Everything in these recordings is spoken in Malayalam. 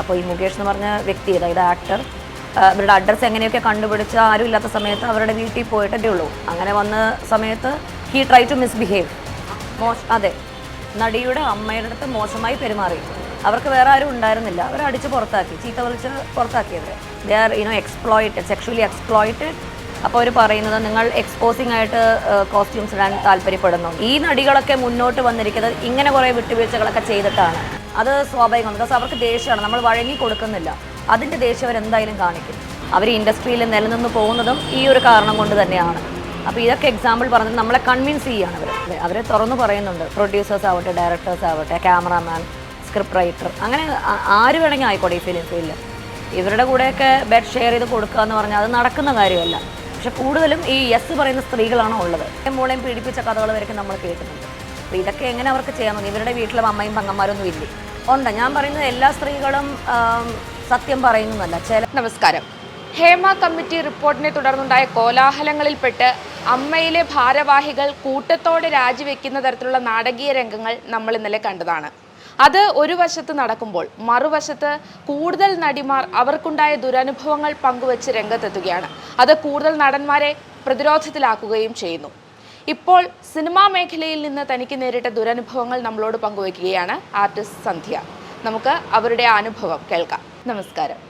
അപ്പോൾ ഈ മുകേഷ് എന്ന് പറഞ്ഞ വ്യക്തി അതായത് ആക്ടർ ഇവരുടെ അഡ്രസ്സ് എങ്ങനെയൊക്കെ കണ്ടുപിടിച്ച് ആരും ഇല്ലാത്ത സമയത്ത് അവരുടെ വീട്ടിൽ പോയിട്ടേ ഉള്ളൂ. അങ്ങനെ വന്ന സമയത്ത് ഹീ ട്രൈ ടു മിസ്ബിഹേവ് മോശ അതെ. നടിയുടെ അമ്മയുടെ അടുത്ത് മോശമായി പെരുമാറി. അവർക്ക് വേറെ ആരും ഉണ്ടായിരുന്നില്ല. അവർ അടിച്ച് പുറത്താക്കി ചീത്ത വിളിച്ച് പുറത്താക്കിയവർ they are you know exploited sexually exploited അപ്പോൾ അവർ പറയുന്നത് നിങ്ങൾ എക്സ്പോസിംഗ് ആയിട്ട് കോസ്റ്റ്യൂംസ് ഇടാൻ താല്പര്യപ്പെടുന്നു. ഈ നടികളൊക്കെ മുന്നോട്ട് വന്നിരിക്കുന്നത് ഇങ്ങനെ കുറേ വിട്ടുവീഴ്ചകളൊക്കെ ചെയ്തിട്ടാണ്. അത് സ്വാഭാവികമാണ്. ബിക്കോസ് അവർക്ക് ദേഷ്യമാണ്. നമ്മൾ വഴങ്ങി കൊടുക്കുന്നില്ല. അതിന്റെ ദേഷ്യം അവരെന്തായാലും കാണിക്കും. അവർ ഇൻഡസ്ട്രിയിൽ നിലനിന്ന് പോകുന്നതും ഈ ഒരു കാരണം കൊണ്ട് തന്നെയാണ്. അപ്പോൾ ഇതൊക്കെ എക്സാമ്പിൾ പറഞ്ഞത് നമ്മളെ കൺവിൻസ് ചെയ്യാണ് അവർ അവരെ തുറന്നു പറയുന്നുണ്ട്. പ്രൊഡ്യൂസേഴ്സ് ആവട്ടെ ഡയറക്ടേഴ്സ് ആവട്ടെ ക്യാമറാമാൻ സ്ക്രിപ്റ്റ് റൈറ്റർ അങ്ങനെ ആര് വേണമെങ്കിൽ ആയിക്കോട്ടെ ഈ ഫിലിം ഫീൽഡിൽ ഇവരുടെ കൂടെയൊക്കെ ബെഡ് ഷെയർ ചെയ്ത് കൊടുക്കുക എന്ന് പറഞ്ഞാൽ അത് നടക്കുന്ന കാര്യമല്ല. പക്ഷെ കൂടുതലും ഈ യെസ് പറയുന്ന സ്ത്രീകളാണോ ഉള്ളത്. മോളെയും പീഡിപ്പിച്ച കഥകൾ വരെയൊക്കെ നമ്മൾ കേൾക്കുന്നുണ്ട് അപ്പോൾ ഇതൊക്കെ എങ്ങനെ അവർക്ക് ചെയ്യാൻ തോന്നി ഇവരുടെ വീട്ടിലും അമ്മയും പങ്ങന്മാരൊന്നും ഇല്ലേ? ഉണ്ട്? ഞാൻ പറയുന്നത് എല്ലാ സ്ത്രീകളും സത്യം പറയുന്നതല്ല. ചില നമസ്കാരം. ഹേമ കമ്മിറ്റി റിപ്പോർട്ടിനെ തുടർന്നുണ്ടായ കോലാഹലങ്ങളിൽപ്പെട്ട് അമ്മയിലെ ഭാരവാഹികൾ കൂട്ടത്തോടെ രാജിവെക്കുന്ന തരത്തിലുള്ള നാടകീയ രംഗങ്ങൾ നമ്മൾ ഇന്നലെ കണ്ടതാണ്. അത് ഒരു വശത്ത് നടക്കുമ്പോൾ മറുവശത്ത് കൂടുതൽ നടിമാർ അവർക്കുണ്ടായ ദുരനുഭവങ്ങൾ പങ്കുവച്ച് രംഗത്തെത്തുകയാണ്. അത് കൂടുതൽ നടന്മാരെ പ്രതിരോധത്തിലാക്കുകയും ചെയ്യുന്നു. ഇപ്പോൾ സിനിമാ മേഖലയിൽ നിന്ന് തനിക്ക് നേരിട്ട ദുരനുഭവങ്ങൾ നമ്മളോട് പങ്കുവയ്ക്കുകയാണ് ആർട്ടിസ്റ്റ് സന്ധ്യ. നമുക്ക് അവരുടെ അനുഭവം കേൾക്കാം. നമസ്കാരം.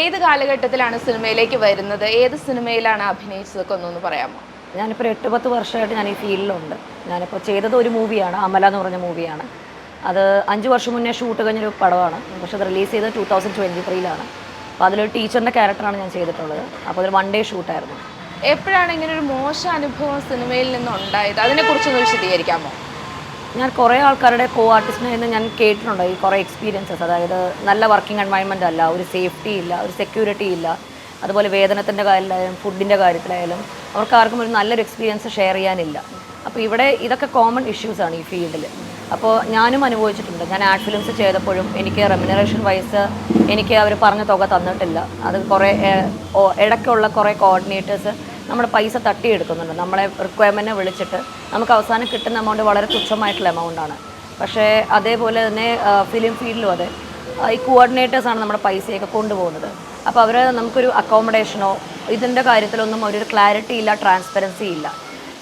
ഏത് കാലഘട്ടത്തിലാണ് സിനിമയിലേക്ക് വരുന്നത്? ഏത് സിനിമയിലാണ് അഭിനയിച്ചതൊക്കെ ഒന്നൊന്ന് പറയാമോ? ഞാനിപ്പോൾ എട്ട് പത്ത് വർഷമായിട്ട് ഞാൻ ഈ ഫീൽഡിലുണ്ട്. ഞാനിപ്പോൾ ചെയ്തത് ഒരു മൂവിയാണ് അമല എന്ന് പറഞ്ഞ മൂവിയാണ്. അത് അഞ്ച് വർഷം മുന്നേ ഷൂട്ട് കഴിഞ്ഞൊരു പടമാണ്. പക്ഷെ അത് റിലീസ് ചെയ്തത് ടൂ തൗസൻഡ് ട്വന്റി ത്രീയിലാണ്. അപ്പോൾ അതിലൊരു ടീച്ചറിന്റെ ക്യാരക്ടറാണ് ഞാൻ ചെയ്തിട്ടുള്ളത്. അപ്പോൾ അതൊരു വൺ ഡേ ഷൂട്ടായിരുന്നു. എപ്പോഴാണ് ഇങ്ങനെ ഒരു മോശം അനുഭവം സിനിമയിൽ നിന്ന് ഉണ്ടായത് അതിനെക്കുറിച്ചൊന്ന് വിശദീകരിക്കാമോ? ഞാൻ കുറേ ആൾക്കാരുടെ കോ ആർട്ടിസ്റ്റിനെ നിന്ന് ഞാൻ കേട്ടിട്ടുണ്ട്. ഈ കുറേ എക്സ്പീരിയൻസസ് അതായത് നല്ല വർക്കിംഗ് എൻവയൺമെന്റ് അല്ല ഒരു സേഫ്റ്റി ഇല്ല ഒരു സെക്യൂരിറ്റി ഇല്ല. അതുപോലെ വേതനത്തിന്റെ കാര്യത്തിലായാലും ഫുഡിന്റെ കാര്യത്തിലായാലും അവർക്ക് ആർക്കും ഒരു നല്ലൊരു എക്സ്പീരിയൻസ് ഷെയർ ചെയ്യാനില്ല. അപ്പോൾ ഇവിടെ ഇതൊക്കെ കോമൺ ഇഷ്യൂസാണ് ഈ ഫീൽഡിൽ അപ്പോൾ ഞാനും അനുഭവിച്ചിട്ടുണ്ട്. ഞാൻ ആഡ് ഫിലിംസ് ചെയ്തപ്പോഴും എനിക്ക് റെമ്യൂണറേഷൻ വൈസ് എനിക്ക് അവർ പറഞ്ഞ തുക തന്നിട്ടില്ല. അത് കുറേ ഇടയ്ക്കുള്ള കുറേ കോർഡിനേറ്റേഴ്സ് നമ്മുടെ പൈസ തട്ടിയെടുക്കുന്നുണ്ട്. നമ്മളെ റിക്വയർമെന്റിനെ വിളിച്ചിട്ട് നമുക്ക് അവസാനം കിട്ടുന്ന എമൗണ്ട് വളരെ തുച്ഛമായിട്ടുള്ള എമൗണ്ടാണ് പക്ഷേ അതേപോലെ തന്നെ ഫിലിം ഫീൽഡിലും അതെ ഈ കോർഡിനേറ്റേഴ്സാണ് നമ്മുടെ പൈസയൊക്കെ കൊണ്ടുപോകുന്നത്. അപ്പോൾ അവർ നമുക്കൊരു അക്കോമഡേഷനോ ഇതിന്റെ കാര്യത്തിലൊന്നും ഒരു ക്ലാരിറ്റി ഇല്ല ട്രാൻസ്പെറൻസി ഇല്ല.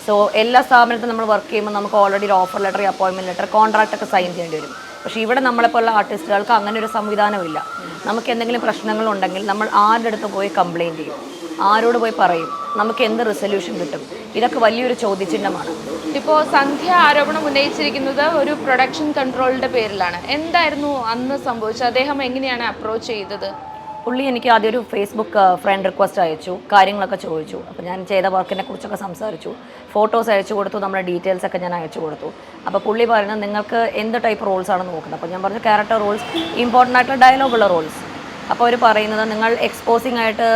സോ എല്ലാ സ്ഥാപനത്തിലും നമ്മൾ വർക്ക് ചെയ്യുമ്പോൾ നമുക്ക് ഓൾറെഡി ഒരു ഓഫർ ലെറ്റർ അപ്പോയിൻമെന്റ് ലെറ്റർ കോൺട്രാക്റ്റ് ഒക്കെ സൈൻ ചെയ്യേണ്ടി വരും. പക്ഷേ ഇവിടെ നമ്മളെപ്പോലുള്ള ആർട്ടിസ്റ്റുകൾക്ക് അങ്ങനെ ഒരു സംവിധാനമില്ല. നമുക്ക് എന്തെങ്കിലും പ്രശ്നങ്ങളുണ്ടെങ്കിൽ നമ്മൾ ആരുടെ അടുത്ത് പോയി കംപ്ലയിന്റ് ചെയ്യും? ആരോട് പോയി പറയും? നമുക്ക് എന്ത് റിസൊല്യൂഷൻ കിട്ടും? ഇതൊക്കെ വലിയൊരു ചോദ്യചിഹ്നമാണ്. ഇപ്പോൾ സന്ധ്യ ആരോപണം ഉന്നയിച്ചിരിക്കുന്നത് ഒരു പ്രൊഡക്ഷൻ കൺട്രോളിന്റെ പേരിലാണ്. എന്തായിരുന്നു അന്ന് സംഭവിച്ചത്? അദ്ദേഹം എങ്ങനെയാണ് അപ്രോച്ച് ചെയ്തത്? പുള്ളി എനിക്ക് ആദ്യം ഒരു ഫേസ്ബുക്ക് ഫ്രണ്ട് റിക്വസ്റ്റ് അയച്ചു കാര്യങ്ങളൊക്കെ ചോദിച്ചു. അപ്പോൾ ഞാൻ ചെയ്ത വർക്കിനെ കുറിച്ചൊക്കെ സംസാരിച്ചു. ഫോട്ടോസ് അയച്ചു കൊടുത്തു നമ്മുടെ ഡീറ്റെയിൽസ് ഒക്കെ ഞാൻ അയച്ചു കൊടുത്തു. അപ്പോൾ പുള്ളി പറയുന്നത് നിങ്ങൾക്ക് എന്ത് ടൈപ്പ് റോൾസ് ആണ് നോക്കുന്നത്? അപ്പോൾ ഞാൻ പറഞ്ഞു ക്യാരക്ടർ റോൾസ് ഇമ്പോർട്ടന്റ് ആയിട്ടുള്ള ഡയലോഗുള്ള റോൾസ് അപ്പോൾ അവർ പറയുന്നത് നിങ്ങൾ എക്സ്പോസിംഗ് ആയിട്ട്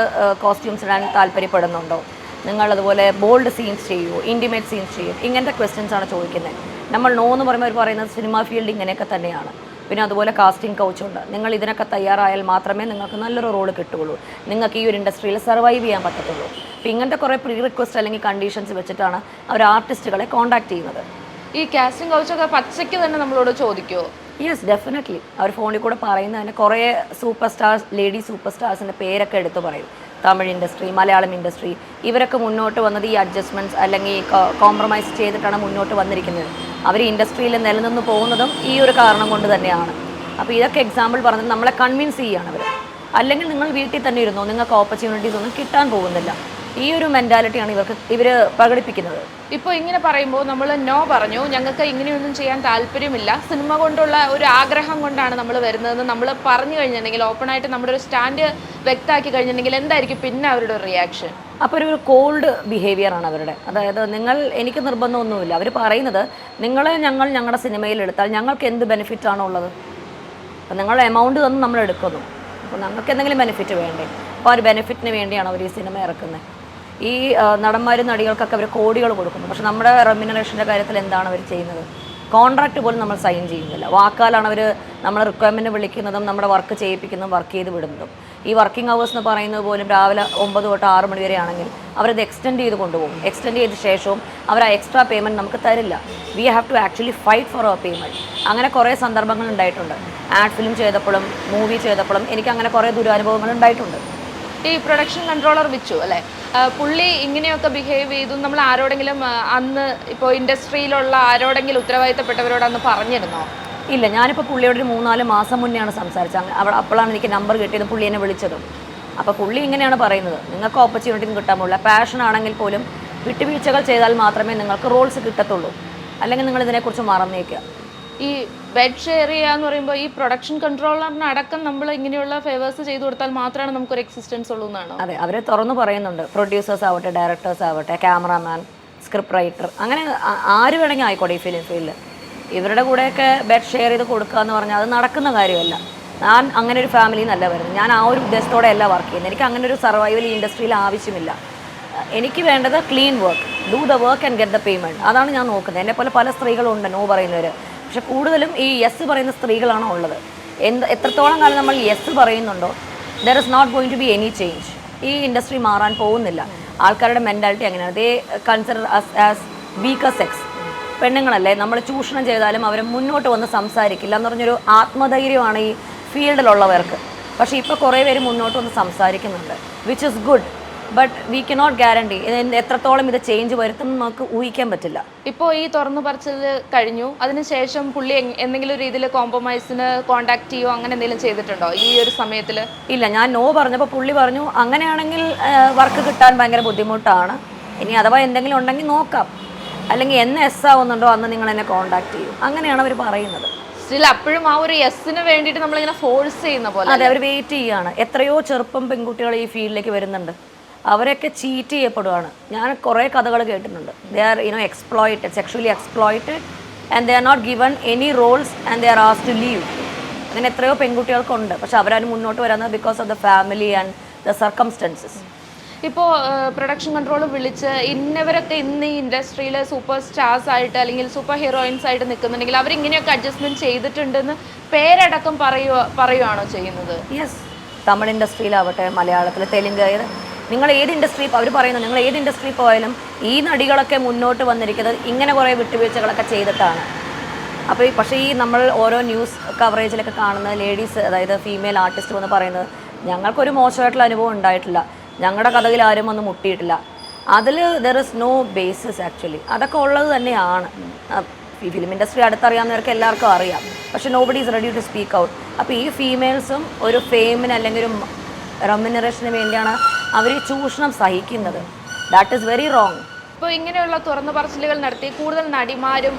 കോസ്റ്റ്യൂംസ് ഇടാൻ താല്പര്യപ്പെടുന്നുണ്ടോ? നിങ്ങൾ അതുപോലെ ബോൾഡ് സീൻസ് ചെയ്യുമോ ഇന്റിമേറ്റ് സീൻസ് ചെയ്യും ഇങ്ങനത്തെ ക്വസ്റ്റ്യൻസ് ആണ് ചോദിക്കുന്നത് നമ്മൾ നോ എന്ന് പറയുമ്പോൾ അവർ പറയുന്നത് സിനിമ ഫീൽഡ് ഇങ്ങനെയൊക്കെ തന്നെയാണ്. പിന്നെ അതുപോലെ കാസ്റ്റിംഗ് കൗച്ചുണ്ട് നിങ്ങൾ ഇതിനൊക്കെ തയ്യാറായാൽ മാത്രമേ നിങ്ങൾക്ക് നല്ലൊരു റോൾ കിട്ടുകയുള്ളൂ. നിങ്ങൾക്ക് ഈ ഒരു ഇൻഡസ്ട്രിയിൽ സർവൈവ് ചെയ്യാൻ പറ്റത്തുള്ളൂ. അപ്പോൾ ഇങ്ങനത്തെ കുറേ പ്രീ റിക്വസ്റ്റ് അല്ലെങ്കിൽ കണ്ടീഷൻസ് വെച്ചിട്ടാണ് അവർ ആർട്ടിസ്റ്റുകളെ കോൺടാക്ട് ചെയ്യുന്നത്. ഈ കാസ്റ്റിംഗ് കൗച്ചൊക്കെ പച്ചയ്ക്ക് തന്നെ നമ്മളോട് ചോദിക്കുമോ യെസ് ഡെഫിനറ്റ്ലി അവർ ഫോണിൽ കൂടെ പറയുന്നതിന് കുറേ സൂപ്പർ സ്റ്റാർസ് ലേഡി സൂപ്പർ സ്റ്റാർസിന്റെ പേരൊക്കെ എടുത്ത് പറയും. തമിഴ് ഇൻഡസ്ട്രി മലയാളം ഇൻഡസ്ട്രി ഇവരൊക്കെ മുന്നോട്ട് വന്നത് ഈ അഡ്ജസ്റ്റ്മെന്റ്സ് അല്ലെങ്കിൽ കോംപ്രമൈസ് ചെയ്തിട്ടാണ് മുന്നോട്ട് വന്നിരിക്കുന്നത്. അവർ ഇൻഡസ്ട്രിയിൽ നിലനിന്ന് പോകുന്നതും ഈ ഒരു കാരണം കൊണ്ട് തന്നെയാണ്. അപ്പോൾ ഇതൊക്കെ എക്സാമ്പിൾ പറഞ്ഞത് നമ്മളെ കൺവിൻസ് ചെയ്യുകയാണ് അവർ അല്ലെങ്കിൽ നിങ്ങൾ വീട്ടിൽ തന്നെ ഇരുന്നോ നിങ്ങൾക്ക് ഓപ്പർച്യൂണിറ്റീസ് ഒന്നും കിട്ടാൻ പോകുന്നില്ല. ഈ ഒരു മെന്റാലിറ്റിയാണ് ഇവർക്ക് ഇവർ പ്രകടിപ്പിക്കുന്നത്. ഇപ്പോൾ ഇങ്ങനെ പറയുമ്പോൾ നമ്മൾ നോ പറഞ്ഞു. ഞങ്ങൾക്ക് ഇങ്ങനെയൊന്നും ചെയ്യാൻ താല്പര്യമില്ല. സിനിമ കൊണ്ടുള്ള ഒരു ആഗ്രഹം കൊണ്ടാണ് നമ്മൾ വരുന്നതെന്ന് നമ്മൾ പറഞ്ഞു കഴിഞ്ഞിട്ടുണ്ടെങ്കിൽ ഓപ്പണായിട്ട് നമ്മുടെ ഒരു സ്റ്റാൻഡ് വ്യക്തമാക്കി കഴിഞ്ഞിട്ടുണ്ടെങ്കിൽ എന്തായിരിക്കും പിന്നെ അവരുടെ ഒരു റിയാക്ഷൻ അപ്പോൾ ഒരു കോൾഡ് ബിഹേവിയർ ആണ് അവരുടെ. അതായത് നിങ്ങൾ എനിക്ക് നിർബന്ധമൊന്നുമില്ല. അവർ പറയുന്നത് നിങ്ങളെ ഞങ്ങൾ ഞങ്ങളുടെ സിനിമയിൽ എടുത്താൽ ഞങ്ങൾക്ക് എന്ത് ബെനിഫിറ്റ് ആണോ ഉള്ളത്? അപ്പം നിങ്ങൾ എമൗണ്ട് തന്ന് നമ്മൾ എടുക്കുന്നു. അപ്പോൾ നമുക്ക് എന്തെങ്കിലും ബെനിഫിറ്റ് വേണ്ടേ? അപ്പോൾ ആ ഒരു ബെനിഫിറ്റിന് വേണ്ടിയാണ് അവർ ഈ സിനിമ ഇറക്കുന്നത്. ഈ നടന്മാരും നടികൾക്കൊക്കെ അവർ കോടികൾ കൊടുക്കുന്നു. പക്ഷെ നമ്മുടെ റെമ്യൂണറേഷന്റെ കാര്യത്തിൽ എന്താണ് അവർ ചെയ്യുന്നത്? കോൺട്രാക്റ്റ് പോലും നമ്മൾ സൈൻ ചെയ്യുന്നില്ല. വാക്കാലാണ് അവർ നമ്മളെ റിക്വയർമെന്റ് വിളിക്കുന്നതും നമ്മുടെ വർക്ക് ചെയ്യിപ്പിക്കുന്നതും വർക്ക് ചെയ്ത് വിടുന്നതും. ഈ വർക്കിംഗ് അവേഴ്സ് എന്ന് പറയുന്നത് പോലും രാവിലെ ഒമ്പത് തൊട്ട് ആറ് മണി വരെ ആണെങ്കിൽ അവരത് എക്സ്റ്റെൻഡ് ചെയ്ത് കൊണ്ടുപോകും. എക്സ്റ്റെൻഡ് ചെയ്ത ശേഷവും അവർ ആ എക്സ്ട്രാ പേയ്മെന്റ് നമുക്ക് തരില്ല. We have to actually fight for our payment അങ്ങനെ കുറേ സന്ദർഭങ്ങൾ ഉണ്ടായിട്ടുണ്ട്. ആഡ് ഫിലിം ചെയ്തപ്പോഴും മൂവി ചെയ്തപ്പോഴും എനിക്ക് അങ്ങനെ കുറേ ദുരനുഭവങ്ങൾ ഉണ്ടായിട്ടുണ്ട്. ഈ പ്രൊഡക്ഷൻ കൺട്രോളർ വിച്ചു അല്ലേ? പുള്ളി ഇങ്ങനെയൊക്കെ ബിഹേവ് ചെയ്തു. നമ്മൾ ആരോടെങ്കിലും അന്ന് ഇപ്പോൾ ഇൻഡസ്ട്രിയിലുള്ള ആരോടെങ്കിലും ഉത്തരവാദിത്തപ്പെട്ടവരോട് അന്ന് പറഞ്ഞിരുന്നോ? ഇല്ല ഞാനിപ്പോൾ പുള്ളിയോട് ഒരു മൂന്നാൽ മാസം മുന്നെയാണ് സംസാരിച്ചത്. അവിടെ അപ്പോഴാണ് എനിക്ക് നമ്പർ കിട്ടിയത് പുള്ളി എന്നെ വിളിച്ചതും. അപ്പോൾ പുള്ളി ഇങ്ങനെയാണ് പറയുന്നത്. നിങ്ങൾക്ക് ഓപ്പർച്യൂണിറ്റി കിട്ടാൻ പോലും പാഷൻ ആണെങ്കിൽ പോലും വിട്ടുവീഴ്ചകൾ ചെയ്താൽ മാത്രമേ നിങ്ങൾക്ക് റോൾസ് കിട്ടത്തുള്ളൂ. അല്ലെങ്കിൽ നിങ്ങൾ ഇതിനെക്കുറിച്ച് മറന്നേക്കുക. ഈ ബെഡ് ഷെയർ ചെയ്യുക എന്ന് പറയുമ്പോൾ ഈ പ്രൊഡക്ഷൻ കൺട്രോളറിന് അടക്കം നമ്മൾ ഇങ്ങനെയുള്ള ഫേവേഴ്സ് ചെയ്തു കൊടുത്താൽ മാത്രമാണ് നമുക്കൊരു എക്സിസ്റ്റൻസ് ഉള്ളൂ എന്നാണ്? അതെ അവരെ തുറന്നു പറയുന്നുണ്ട്. പ്രൊഡ്യൂസേഴ്സ് ആവട്ടെ ഡയറക്ടേഴ്സ് ആവട്ടെ ക്യാമറാമാൻ സ്ക്രിപ്റ്റ് റൈറ്റർ അങ്ങനെ ആര് വേണമെങ്കിൽ ആയിക്കോട്ടെ ഈ ഫിലിം ഫീൽഡിൽ ഇവരുടെ കൂടെയൊക്കെ ബെഡ് ഷെയർ ചെയ്ത് കൊടുക്കുക എന്ന് പറഞ്ഞാൽ അത് നടക്കുന്ന കാര്യമല്ല. ഞാൻ അങ്ങനെ ഒരു ഫാമിലി നല്ല വരുന്നത്. ഞാൻ ആ ഒരു ഉദ്ദേശത്തോടെ അല്ല വർക്ക് ചെയ്യുന്നത്. എനിക്ക് അങ്ങനെ ഒരു സർവൈവൽ ഇൻഡസ്ട്രിയിൽ ആവശ്യമില്ല. എനിക്ക് വേണ്ടത് clean work do the work and get the payment അതാണ് ഞാൻ നോക്കുന്നത്. എന്നെ പോലെ പല സ്ത്രീകളുണ്ട് നോ പറയുന്നവർ പക്ഷെ കൂടുതലും ഈ യെസ് പറയുന്ന സ്ത്രീകളാണോ ഉള്ളത്? എന്ത് എത്രത്തോളം കാലം നമ്മൾ യെസ് പറയുന്നുണ്ടോ? There is not going to be any change ഈ ഇൻഡസ്ട്രി മാറാൻ പോകുന്നില്ല. ആൾക്കാരുടെ മെന്റാലിറ്റി അങ്ങനെയാണ്. They consider us as weaker sex പെണ്ണുങ്ങളല്ലേ നമ്മൾ ചൂഷണം ചെയ്താലും അവർ മുന്നോട്ട് വന്ന് സംസാരിക്കില്ല എന്ന് പറഞ്ഞൊരു ആത്മധൈര്യമാണ് ഈ ഫീൽഡിലുള്ളവർക്ക് പക്ഷേ ഇപ്പോൾ കുറേ പേര് മുന്നോട്ട് വന്ന് സംസാരിക്കുന്നുണ്ട് which is good but we cannot guarantee എത്രത്തോളം ഇത് ചേഞ്ച് വരുത്തും നമുക്ക് ഊഹിക്കാൻ പറ്റില്ല. ഇപ്പോൾ ഈ തുറന്നു പറച്ചിൽ കഴിഞ്ഞു. അതിനുശേഷം പുള്ളി എന്തെങ്കിലും രീതിയിൽ കോംപ്രമൈസിന് കോണ്ടാക്ട് ചെയ്യോ അങ്ങനെ എന്തെങ്കിലും ചെയ്തിട്ടുണ്ടോ ഈ ഒരു സമയത്തിൽ ഇല്ല ഞാൻ നോ പറഞ്ഞപ്പോൾ പുള്ളി പറഞ്ഞു അങ്ങനെയാണെങ്കിൽ വർക്ക് കിട്ടാൻ ഭയങ്കര ബുദ്ധിമുട്ടാണ്. ഇനി അഥവാ എന്തെങ്കിലും ഉണ്ടെങ്കിൽ നോക്കാം. അല്ലെങ്കിൽ എന്ന് എസ് ആവുന്നുണ്ടോ അന്ന് നിങ്ങൾ എന്നെ കോണ്ടാക്ട് ചെയ്യും. അങ്ങനെയാണ് അവർ പറയുന്നത്. സ്റ്റിൽ അപ്പോഴും ആ ഒരു യെസ്സിന് വേണ്ടിയിട്ട് നമ്മളിങ്ങനെ ഫോഴ്സ് ചെയ്യുന്ന പോലെ അതെ അവർ വെയിറ്റ് ചെയ്യാണ്. എത്രയോ ചെറുപ്പം പെൺകുട്ടികൾ ഈ ഫീൽഡിലേക്ക് വരുന്നുണ്ട്. അവരൊക്കെ ചീറ്റ് ചെയ്യപ്പെടുകയാണ് ഞാൻ കുറേ കഥകൾ കേട്ടിട്ടുണ്ട്. They are you know exploited sexually exploited and they are not given any roles and they are as to leave അങ്ങനെ എത്രയോ പെൺകുട്ടികൾക്കുണ്ട്. പക്ഷെ അവരാരും മുന്നോട്ട് വരാൻ because of the family and the circumstances ഇപ്പോൾ പ്രൊഡക്ഷൻ കൺട്രോൾ വിളിച്ച് ഇന്നവരൊക്കെ ഇന്ന് ഈ ഇൻഡസ്ട്രിയിൽ സൂപ്പർ സ്റ്റാർസ് ആയിട്ട് അല്ലെങ്കിൽ സൂപ്പർ ഹീറോയിൻസ് ആയിട്ട് നിൽക്കുന്നുണ്ടെങ്കിൽ അവരിങ്ങനെയൊക്കെ അഡ്ജസ്റ്റ്മെന്റ് ചെയ്തിട്ടുണ്ടെന്ന് പേരടക്കം പറയുക പറയുവാണോ ചെയ്യുന്നത്? യെസ് തമിഴ് ഇൻഡസ്ട്രിയിലാവട്ടെ മലയാളത്തിൽ തെലുങ്ക് നിങ്ങൾ ഏത് ഇൻഡസ്ട്രി അവർ പറയുന്നു നിങ്ങൾ ഏത് ഇൻഡസ്ട്രി പോയാലും ഈ നടികളൊക്കെ മുന്നോട്ട് വന്നിരിക്കുന്നത് ഇങ്ങനെ കുറേ വിട്ടുവീഴ്ചകളൊക്കെ ചെയ്തിട്ടാണ്. അപ്പോൾ ഈ പക്ഷേ ഈ നമ്മൾ ഓരോ ന്യൂസ് കവറേജിലൊക്കെ കാണുന്ന ലേഡീസ് അതായത് ഫീമെയിൽ ആർട്ടിസ്റ്റ് എന്ന് പറയുന്നത് ഞങ്ങൾക്കൊരു മോശമായിട്ടുള്ള അനുഭവം ഉണ്ടായിട്ടില്ല. ഞങ്ങളുടെ കഥയിൽ ആരും വന്ന് മുട്ടിയിട്ടില്ല. അതിൽ there is no basis actually അതൊക്കെ ഉള്ളത് തന്നെയാണ്. ഈ ഫിലിം ഇൻഡസ്ട്രി അടുത്തറിയാവുന്നവർക്ക് എല്ലാവർക്കും അറിയാം. പക്ഷേ nobody is ready to speak out അപ്പോൾ ഈ ഫീമെയിൽസും ഒരു ഫെയിമിന് അല്ലെങ്കിൽ ഒരു റെമ്യൂണറേഷന് വേണ്ടിയാണ് അവർ ചൂഷണം സഹിക്കുന്നത്. ദാറ്റ് ഈസ് വെരി റോങ് ഇപ്പോൾ ഇങ്ങനെയുള്ള തുറന്നു പറച്ചിലുകൾ നടത്തി കൂടുതൽ നടിമാരും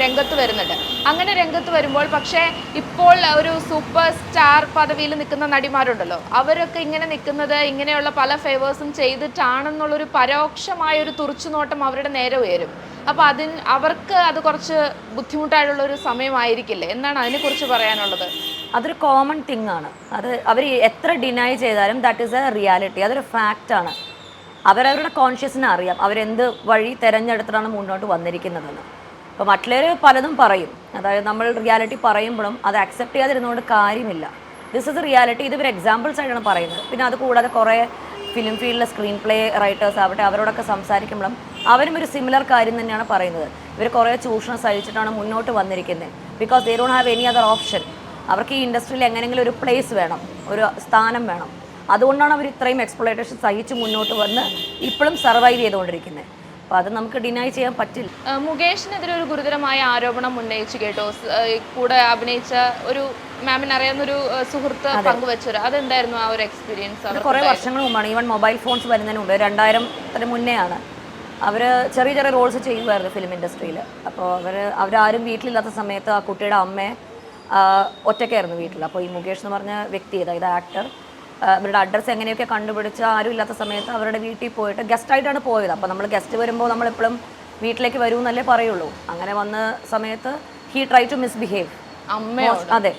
രംഗത്ത് വരുന്നുണ്ട്. അങ്ങനെ രംഗത്ത് വരുമ്പോൾ പക്ഷേ ഇപ്പോൾ ഒരു സൂപ്പർ സ്റ്റാർ പദവിയിൽ നിൽക്കുന്ന നടിമാരുണ്ടല്ലോ. അവരൊക്കെ ഇങ്ങനെ നിൽക്കുന്നത് ഇങ്ങനെയുള്ള പല ഫേവേഴ്സും ചെയ്തിട്ടാണെന്നുള്ളൊരു പരോക്ഷമായ ഒരു തുറച്ചുനോട്ടം അവരുടെ നേരെ ഉയരും. അപ്പോൾ അതിന് അവർക്ക് അത് കുറച്ച് ബുദ്ധിമുട്ടായിട്ടുള്ള ഒരു സമയമായിരിക്കില്ലേ? എന്താണ് അതിനെക്കുറിച്ച് പറയാനുള്ളത്? അതൊരു കോമൺ തിങ് ആണ്. അത് അവർ എത്ര ഡിനൈ ചെയ്താലും ദാറ്റ് ഈസ് എ റിയാലിറ്റി അതൊരു ഫാക്റ്റ് ആണ്. അവരവരുടെ കോൺഷ്യസിനെ അറിയാം. അവരെന്ത് വഴി തിരഞ്ഞെടുത്തിട്ടാണ് മുന്നോട്ട് വന്നിരിക്കുന്നതെന്ന്. അപ്പോൾ മറ്റുള്ളവർ പലതും പറയും. അതായത് നമ്മൾ റിയാലിറ്റി പറയുമ്പോഴും അത് അക്സെപ്റ്റ് ചെയ്യാതിരുന്നുകൊണ്ട് കാര്യമില്ല. ദിസ് ഇസ് റിയാലിറ്റി ഇത് ഇവർ എക്സാമ്പിൾസ് ആയിട്ടാണ് പറയുന്നത്. പിന്നെ അത് കൂടാതെ കുറേ ഫിലിം ഫീൽഡിലെ സ്ക്രീൻ പ്ലേ റൈറ്റേഴ്സ് ആവട്ടെ അവരോടൊക്കെ സംസാരിക്കുമ്പോഴും അവരും ഒരു സിമിലർ കാര്യം തന്നെയാണ് പറയുന്നത്. ഇവർ കുറേ ചൂഷണം സഹിച്ചിട്ടാണ് മുന്നോട്ട് വന്നിരിക്കുന്നത് because they don't have any other option അവർക്ക് ഈ ഇൻഡസ്ട്രിയിൽ എങ്ങനെയെങ്കിലും ഒരു പ്ലേസ് വേണം ഒരു സ്ഥാനം വേണം. അതുകൊണ്ടാണ് അവർ ഇത്രയും എക്സ്പ്ലോയിറ്റേഷൻ സഹിച്ച് മുന്നോട്ട് വന്ന് ഇപ്പോഴും സർവൈവ് ചെയ്തുകൊണ്ടിരിക്കുന്നത് അപ്പോൾ അത് നമുക്ക് ഡിനൈ ചെയ്യാൻ പറ്റില്ല. മുകേഷിനെതിരെ ഒരു ഗുരുതരമായ ആരോപണം ഉന്നയിച്ചു കേട്ടോ. കൂടെ അഭിനയിച്ച ഒരു മാമിന് അറിയാവുന്നൊരു സുഹൃത്ത് പങ്കുവെച്ചൊരു അതെന്തായിരുന്നു ആ ഒരു എക്സ്പീരിയൻസ് കുറേ വർഷങ്ങൾ മുമ്പാണ്. ഈവൻ മൊബൈൽ ഫോൺസ് വരുന്നതിന് മുമ്പ് രണ്ടായിരത്തിന് മുന്നേ ആണ് അവർ ചെറിയ ചെറിയ റോൾസ് ചെയ്യുമായിരുന്നു ഫിലിം ഇൻഡസ്ട്രിയിൽ അപ്പോൾ അവർ അവരാരും വീട്ടിലില്ലാത്ത സമയത്ത് ആ കുട്ടിയുടെ അമ്മയെ ഒറ്റയ്ക്കായിരുന്നു വീട്ടിൽ അപ്പോൾ ഈ മുകേഷ് എന്ന് പറഞ്ഞ വ്യക്തി അതായത് ആക്ടർ ഇവരുടെ അഡ്രസ്സ് എങ്ങനെയൊക്കെ കണ്ടുപിടിച്ച് ആരും ഇല്ലാത്ത സമയത്ത് അവരുടെ വീട്ടിൽ പോയിട്ട് ഗസ്റ്റായിട്ടാണ് പോയത്. അപ്പോൾ നമ്മൾ ഗസ്റ്റ് വരുമ്പോൾ നമ്മളെപ്പോഴും വീട്ടിലേക്ക് വരൂ എന്നല്ലേ പറയുള്ളൂ. അങ്ങനെ വന്ന സമയത്ത് ഹീ ട്രൈ ടു മിസ്ബിഹേവ് അമ്മ അതെ.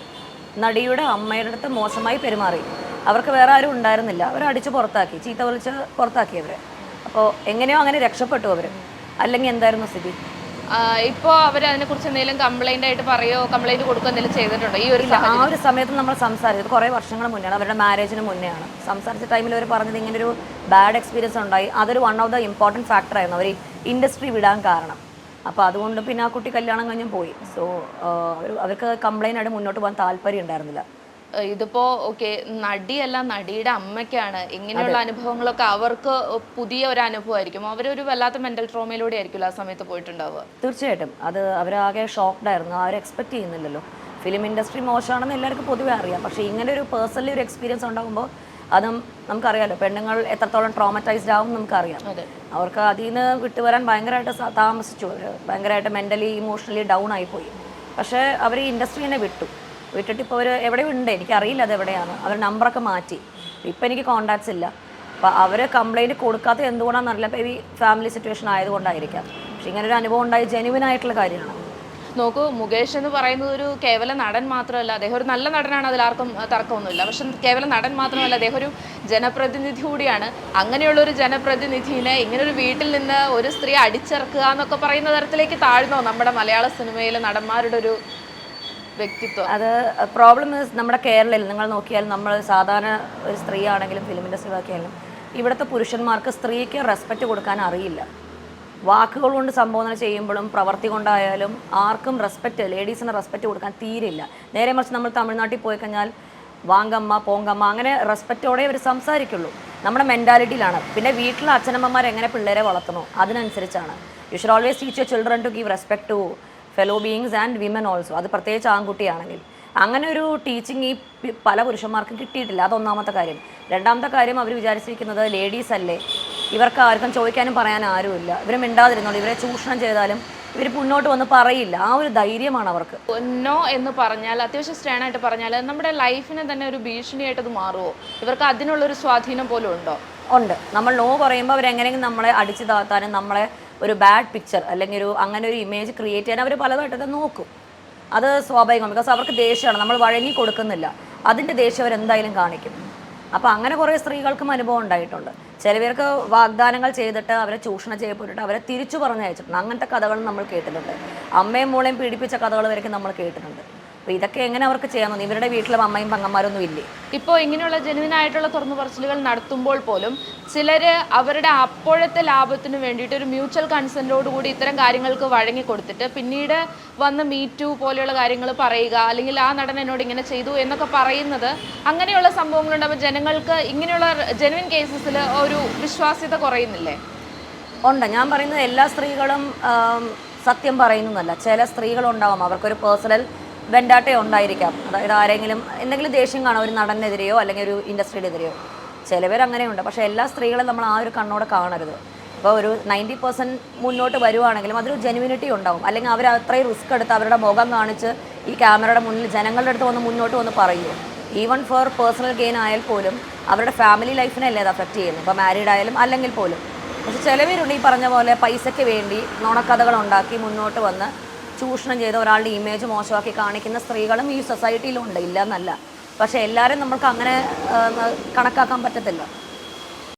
നടിയുടെ അമ്മയുടെ അടുത്ത് മോശമായി പെരുമാറി. അവർക്ക് വേറെ ആരും ഉണ്ടായിരുന്നില്ല. അവർ അടിച്ച് പുറത്താക്കി. ചീത്ത വിളിച്ച് പുറത്താക്കി അവരെ. അപ്പോൾ എങ്ങനെയോ അങ്ങനെ രക്ഷപ്പെട്ടു അവർ അല്ലെങ്കിൽ എന്തായിരുന്നു സ്ഥിതി? ഇപ്പോൾ അവർ അതിനെക്കുറിച്ച് എന്തെങ്കിലും കംപ്ലൈന്റ് ആയിട്ട് പറയോ? കംപ്ലൈന്റ് കൊടുക്കുകയോ എന്തെങ്കിലും ചെയ്തിട്ടുണ്ടോ? ഈ ഒരു ആ ഒരു സമയത്ത് നമ്മൾ സംസാരിച്ചത് കുറേ വർഷങ്ങൾ മുന്നെയാണ്. അവരുടെ മാരേജിന് മുന്നെയാണ്. സംസാരിച്ച ടൈമിൽ അവർ പറഞ്ഞത് ഇങ്ങനെ ഒരു ബാഡ് എക്സ്പീരിയൻസ് ഉണ്ടായി. അതൊരു വൺ ഓഫ് ദ ഇമ്പോർട്ടന്റ് ഫാക്ടറായിരുന്നു അവർ ഇൻഡസ്ട്രി വിടാൻ കാരണം. അപ്പോൾ അതുകൊണ്ട് പിന്നെ ആ കുട്ടി കല്യാണം കഴിഞ്ഞും പോയി. സോ അവർ അവർക്ക് കംപ്ലൈന്റ് ആയിട്ട് മുന്നോട്ട് പോകാൻ താല്പര്യം ഉണ്ടായിരുന്നില്ല. ഇതിപ്പോ ഓക്കെ നടിയല്ല നടിയുടെ അമ്മയ്ക്കാണ് ഇങ്ങനെയുള്ള അനുഭവങ്ങളൊക്കെ അവർക്ക് പുതിയ ഒരു അനുഭവമായിരിക്കും. അവരൊരു വല്ലാത്ത മെന്റൽ ട്രോമയിലൂടെ ആയിരിക്കും ആ സമയത്ത് പോയിട്ടുണ്ടാവുക. തീർച്ചയായിട്ടും. അത് അവരാകെ ഷോക്ക്ഡ് ആയിരുന്നു. അവർ എക്സ്പെക്ട് ചെയ്യുന്നില്ലല്ലോ. ഫിലിം ഇൻഡസ്ട്രി മോശമാണെന്ന് എല്ലാവർക്കും പൊതുവെ അറിയാം. പക്ഷേ ഇങ്ങനെ ഒരു പേഴ്സണലി ഒരു എക്സ്പീരിയൻസ് ഉണ്ടാകുമ്പോൾ അതും നമുക്കറിയാലോ പെണ്ണുങ്ങൾ എത്രത്തോളം ട്രോമറ്റൈസ്ഡ് ആവും നമുക്കറിയാം. അവർക്ക് അതിൽ നിന്ന് വിട്ടുവരാൻ ഭയങ്കരമായിട്ട് താമസിച്ചു. അവർ ഭയങ്കരമായിട്ട് മെന്റലി ഇമോഷണലി ഡൗൺ ആയിപ്പോയി. പക്ഷേ അവർ ഈ ഇൻഡസ്ട്രി തന്നെ വിട്ടു. വിട്ടിട്ട് ഇപ്പോൾ അവർ എവിടെ ഉണ്ട് എനിക്കറിയില്ല അത് എവിടെയാണ്. അവർ നമ്പറൊക്കെ മാറ്റി. ഇപ്പം എനിക്ക് കോണ്ടാക്ട്സ് ഇല്ല. അപ്പോൾ അവർ കംപ്ലൈന്റ് കൊടുക്കാത്ത എന്തുകൊണ്ടാണെന്നറിയില്ല. ഇപ്പോൾ ഈ ഫാമിലി സിറ്റുവേഷൻ ആയതുകൊണ്ടായിരിക്കാം. പക്ഷേ ഇങ്ങനെ ഒരു അനുഭവം ഉണ്ടായി ജെനുവിനായിട്ടുള്ള കാര്യമാണ്. നോക്കൂ മുകേഷ് എന്ന് പറയുന്നത് ഒരു കേവല നടൻ മാത്രമല്ല. അദ്ദേഹം ഒരു നല്ല നടനാണ് അതിലാർക്കും തർക്കമൊന്നുമില്ല. പക്ഷെ കേവല നടൻ മാത്രമല്ല അദ്ദേഹം ഒരു ജനപ്രതിനിധി കൂടിയാണ്. അങ്ങനെയുള്ള ഒരു ജനപ്രതിനിധിനെ ഇങ്ങനെ ഒരു വീട്ടിൽ നിന്ന് ഒരു സ്ത്രീ അടിച്ചിറക്കുക എന്നൊക്കെ പറയുന്ന തരത്തിലേക്ക് താഴ്ന്നോ നമ്മുടെ മലയാള സിനിമയിലെ നടന്മാരുടെ ഒരു വ്യക്തിത്വം? അത് പ്രോബ്ലം നമ്മുടെ കേരളയിൽ നിങ്ങൾ നോക്കിയാൽ നമ്മൾ സാധാരണ ഒരു സ്ത്രീ ആണെങ്കിലും ഫിലിം ഇൻഡസ്ട്രി ആക്കിയാലും ഇവിടുത്തെ പുരുഷന്മാർക്ക് സ്ത്രീക്ക് റെസ്പെക്റ്റ് കൊടുക്കാൻ അറിയില്ല. വാക്കുകൾ കൊണ്ട് സംബോധന ചെയ്യുമ്പോഴും പ്രവർത്തി കൊണ്ടായാലും ആർക്കും റെസ്പെക്റ്റ് ലേഡീസിന് റെസ്പെക്റ്റ് കൊടുക്കാൻ തീരില്ല. നേരെ മറിച്ച് നമ്മൾ തമിഴ്നാട്ടിൽ പോയി കഴിഞ്ഞാൽ വാങ്കമ്മ പോങ്കമ്മ അങ്ങനെ റെസ്പെക്റ്റോടെ അവർ സംസാരിക്കുള്ളൂ. നമ്മുടെ മെന്റാലിറ്റിയിലാണ് പിന്നെ വീട്ടിലെ അച്ഛനമ്മമാർ എങ്ങനെ പിള്ളേരെ വളർത്തണോ അതിനനുസരിച്ചാണ്. You should always teach your children to give respect to fellow beings and women also അത് പ്രത്യേകിച്ച് ആൺകുട്ടിയാണെങ്കിൽ. അങ്ങനെ ഒരു ടീച്ചിങ് ഈ പല പുരുഷന്മാർക്കും കിട്ടിയിട്ടില്ല. അതൊന്നാമത്തെ കാര്യം. രണ്ടാമത്തെ കാര്യം അവർ വിചാരിച്ചിരിക്കുന്നത് ലേഡീസ് അല്ലേ? ഇവർക്ക് ആർക്കും ചോദിക്കാനും പറയാനും ആരുമില്ല. ഇവർ മിണ്ടാതിരുന്നോളൂ. ഇവരെ ചൂഷണം ചെയ്താലും ഇവർ മുന്നോട്ട് വന്ന് പറയില്ല. ആ ഒരു ധൈര്യമാണ് അവർക്ക്. നോ എന്ന് പറഞ്ഞാൽ അത്യാവശ്യം സ്റ്റേൺ ആയിട്ട് പറഞ്ഞാൽ നമ്മുടെ ലൈഫിനെ തന്നെ ഒരു ഭീഷണിയായിട്ട് അത് മാറുമോ ഇവർക്ക് അതിനുള്ളൊരു സ്വാധീനം പോലും ഉണ്ടോ? ഉണ്ട്. നമ്മൾ നോ പറയുമ്പോൾ അവരെങ്ങനെയെങ്കിലും നമ്മളെ അടിച്ചു താത്താനും നമ്മളെ ഒരു ബാഡ് പിക്ചർ അല്ലെങ്കിൽ ഒരു അങ്ങനെ ഒരു ഇമേജ് ക്രിയേറ്റ് ചെയ്യാൻ അവർ പലതായിട്ടൊക്കെ നോക്കും. അത് സ്വാഭാവികമാണ് ബിക്കോസ് അവർക്ക് ദേഷ്യമാണ്. നമ്മൾ വഴങ്ങി കൊടുക്കുന്നില്ല. അതിന്റെ ദേഷ്യം അവരെന്തായാലും കാണിക്കും. അപ്പോൾ അങ്ങനെ കുറേ സ്ത്രീകൾക്കും അനുഭവം ഉണ്ടായിട്ടുണ്ട്. ചിലവർക്ക് വാഗ്ദാനങ്ങൾ ചെയ്തിട്ട് അവരെ ചൂഷണം ചെയ്യപ്പെട്ടിട്ട് അവരെ തിരിച്ചു പറഞ്ഞയച്ചിട്ടുണ്ട്. അങ്ങനത്തെ കഥകൾ നമ്മൾ കേട്ടിട്ടുണ്ട്. അമ്മയും മോളെയും പീഡിപ്പിച്ച കഥകൾ വരെയൊക്കെ നമ്മൾ കേട്ടിട്ടുണ്ട്. അപ്പോൾ ഇതൊക്കെ എങ്ങനെ അവർക്ക് ചെയ്യാൻ തോന്നി ഇവരുടെ വീട്ടിലും അമ്മയും പങ്ങന്മാരൊന്നും ഇല്ലേ? ഇപ്പോൾ ഇങ്ങനെയുള്ള ജെനുവിൻ ആയിട്ടുള്ള തുറന്നു പറച്ചിലുകൾ നടത്തുമ്പോൾ പോലും ചിലർ അവരുടെ അപ്പോഴത്തെ ലാഭത്തിന് വേണ്ടിയിട്ട് ഒരു മ്യൂച്വൽ കൺസെന്റോടുകൂടി ഇത്തരം കാര്യങ്ങൾക്ക് വഴങ്ങി കൊടുത്തിട്ട് പിന്നീട് വന്ന് മീറ്റു പോലെയുള്ള കാര്യങ്ങൾ പറയുക അല്ലെങ്കിൽ ആ നടൻ എന്നോട് ഇങ്ങനെ ചെയ്തു എന്നൊക്കെ പറയുന്നത് അങ്ങനെയുള്ള സംഭവങ്ങളുണ്ടാകുമ്പോൾ ജനങ്ങൾക്ക് ഇങ്ങനെയുള്ള ജെനുവിൻ കേസസിൽ ഒരു വിശ്വാസ്യത കുറയുന്നില്ലേ? ഉണ്ട്. ഞാൻ പറയുന്നത് എല്ലാ സ്ത്രീകളും സത്യം പറയുന്നതല്ല. ചില സ്ത്രീകളുണ്ടാവും. അവർക്കൊരു പേഴ്സണൽ വെണ്ടാട്ട ഉണ്ടായിരിക്കാം. അതായത് ആരെങ്കിലും എന്തെങ്കിലും ദേഷ്യം കാണാം ഒരു നടനെതിരെയോ അല്ലെങ്കിൽ ഒരു ഇൻഡസ്ട്രിയുടെതിരെയോ ചിലവർ അങ്ങനെയുണ്ട്. പക്ഷേ എല്ലാ സ്ത്രീകളും നമ്മൾ ആ ഒരു കണ്ണോടെ കാണരുത്. ഇപ്പോൾ ഒരു നയന്റി പെർസെന്റ് മുന്നോട്ട് വരുവാണെങ്കിലും അതൊരു ജെനുവിനിറ്റി ഉണ്ടാവും. അല്ലെങ്കിൽ അവർ അത്രയും റിസ്ക് എടുത്ത് അവരുടെ മുഖം കാണിച്ച് ഈ ക്യാമറയുടെ മുന്നിൽ ജനങ്ങളുടെ അടുത്ത് വന്ന് മുന്നോട്ട് വന്ന് പറയുമോ ഈവൺ ഫോർ പേഴ്സണൽ ഗെയിൻ ആയാൽ പോലും അവരുടെ ഫാമിലി ലൈഫിനല്ലേ അത് അഫക്റ്റ് ചെയ്യുന്നു ഇപ്പോൾ മാരീഡ് ആയാലും അല്ലെങ്കിൽ പോലും. പക്ഷെ ചിലവരുണ്ട് ഈ പറഞ്ഞ പോലെ പൈസയ്ക്ക് വേണ്ടി നുണക്കഥകൾ ഉണ്ടാക്കി മുന്നോട്ട് വന്ന് ചൂഷണം ചെയ്ത ഒരാളുടെ ഇമേജ് മോശമാക്കി കാണിക്കുന്ന സ്ത്രീകളും ഈ സൊസൈറ്റിയിലുണ്ട് ഇല്ല എന്നല്ല. പക്ഷെ എല്ലാവരും നമുക്ക് അങ്ങനെ കണക്കാക്കാൻ പറ്റത്തില്ല.